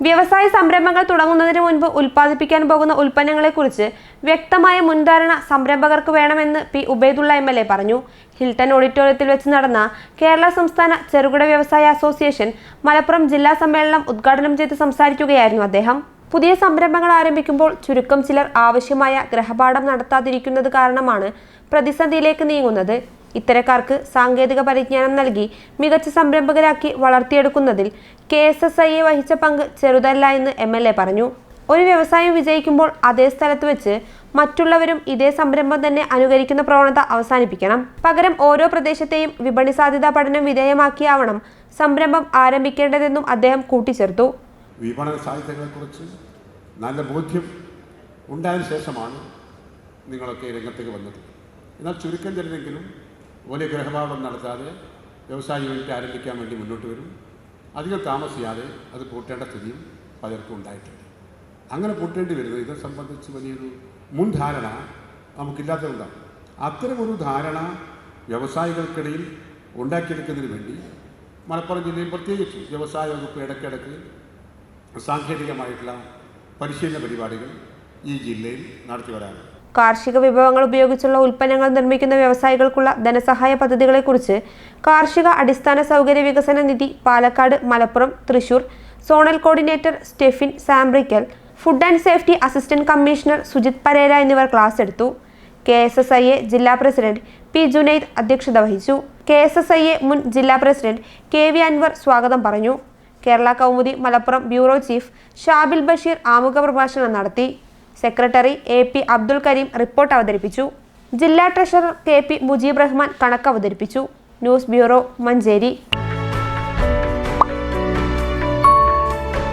വ്യവസായ സംരംഭങ്ങൾ തുടങ്ങുന്നതിന് മുൻപ് ഉൽപ്പാദിപ്പിക്കാൻ പോകുന്ന ഉൽപ്പന്നങ്ങളെക്കുറിച്ച് വ്യക്തമായ മുൻധാരണ സംരംഭകർക്ക് വേണമെന്ന് P. Ubaidullah M. L. A. പറഞ്ഞു. ഹിൽട്ടൺ ഓഡിറ്റോറിയത്തിൽ വെച്ച് നടന്ന കേരള സംസ്ഥാന ചെറുകിട വ്യവസായ അസോസിയേഷൻ മലപ്പുറം ജില്ലാ സമ്മേളനം ഉദ്ഘാടനം ചെയ്ത് സംസാരിക്കുകയായിരുന്നു അദ്ദേഹം. പുതിയ സംരംഭങ്ങൾ ആരംഭിക്കുമ്പോൾ ചുരുക്കം ചിലർ ആവശ്യമായ ഗ്രഹപാഠം നടത്താതിരിക്കുന്നത് കാരണമാണ് പ്രതിസന്ധിയിലേക്ക് നീങ്ങുന്നത്. ഇത്തരക്കാർക്ക് സാങ്കേതിക പരിജ്ഞാനം നൽകി മികച്ച സംരംഭകരാക്കി വളർത്തിയെടുക്കുന്നതിൽ K S S I A വഹിച്ച പങ്ക് ചെറുതല്ല എന്ന് എം എൽ എ പറഞ്ഞു. ഒരു വ്യവസായം വിജയിക്കുമ്പോൾ അതേ സ്ഥലത്ത് വെച്ച് മറ്റുള്ളവരും ഇതേ സംരംഭം തന്നെ അനുകരിക്കുന്ന പ്രവണത അവസാനിപ്പിക്കണം. പകരം ഓരോ പ്രദേശത്തെയും വിപണി സാധ്യതാ പഠനം വിധേയമാക്കിയാവണം സംരംഭം ആരംഭിക്കേണ്ടതെന്നും അദ്ദേഹം കൂട്ടിച്ചേർത്തു. വിപണന സാധ്യതകളെക്കുറിച്ച് നല്ല ബോധ്യം ഉണ്ടായതിനു ശേഷമാണ് നിങ്ങളൊക്കെ രംഗത്തേക്ക് വന്നത്. എന്നാൽ ചുരുക്കം ചിലരെങ്കിലും വലിയ ഗ്രഹപാഠം നടത്താതെ വ്യവസായ യൂണിറ്റ് ആരംഭിക്കാൻ വേണ്ടി മുന്നോട്ട് വരും. അധികം താമസിയാതെ അത് പൂട്ടേണ്ട സ്ഥിതിയും പലർക്കും ഉണ്ടായിട്ടുണ്ട്. അങ്ങനെ പൂട്ടേണ്ടി വരുന്നത് ഇതെ സംബന്ധിച്ച് വലിയൊരു മുൻധാരണ നമുക്കില്ലാത്തതുകൊണ്ടാണ്. അത്തരമൊരു ധാരണ വ്യവസായികൾക്കിടയിൽ ഉണ്ടാക്കിയെടുക്കുന്നതിന് വേണ്ടി മലപ്പുറം ജില്ലയിൽ പ്രത്യേകിച്ച് വ്യവസായ വകുപ്പ് ഇടയ്ക്കിടയ്ക്ക് സാങ്കേതികമായിട്ടുള്ള പരിശീലന പരിപാടികൾ ഈ ജില്ലയിൽ നടത്തി വരാറുണ്ട്. കാർഷിക വിഭവങ്ങൾ ഉപയോഗിച്ചുള്ള ഉൽപ്പന്നങ്ങൾ നിർമ്മിക്കുന്ന വ്യവസായികൾക്കുള്ള ധനസഹായ പദ്ധതികളെക്കുറിച്ച് കാർഷിക അടിസ്ഥാന സൗകര്യ വികസന നിധി Palakkad Malappuram Thrissur zonal coordinator Stephin Sambrickal food and safety assistant commissioner Sujith Perera എന്നിവർ ക്ലാസ് എടുത്തു. K S S I A ജില്ലാ പ്രസിഡന്റ് പി ജുനൈദ് അധ്യക്ഷത വഹിച്ചു. K S S I A മുൻ ജില്ലാ പ്രസിഡന്റ് കെ വി അൻവർ സ്വാഗതം പറഞ്ഞു. കേരള കൗമുദി മലപ്പുറം ബ്യൂറോ ചീഫ് ഷാബിൽ ബഷീർ ആമുഖ പ്രഭാഷണം നടത്തി. Secretary A P Abdul Karim report അവതരിപ്പിച്ചു. ജില്ലാ treasurer K P Mujeeb Rahman കണക്ക് അവതരിപ്പിച്ചു. News bureau Manjeri.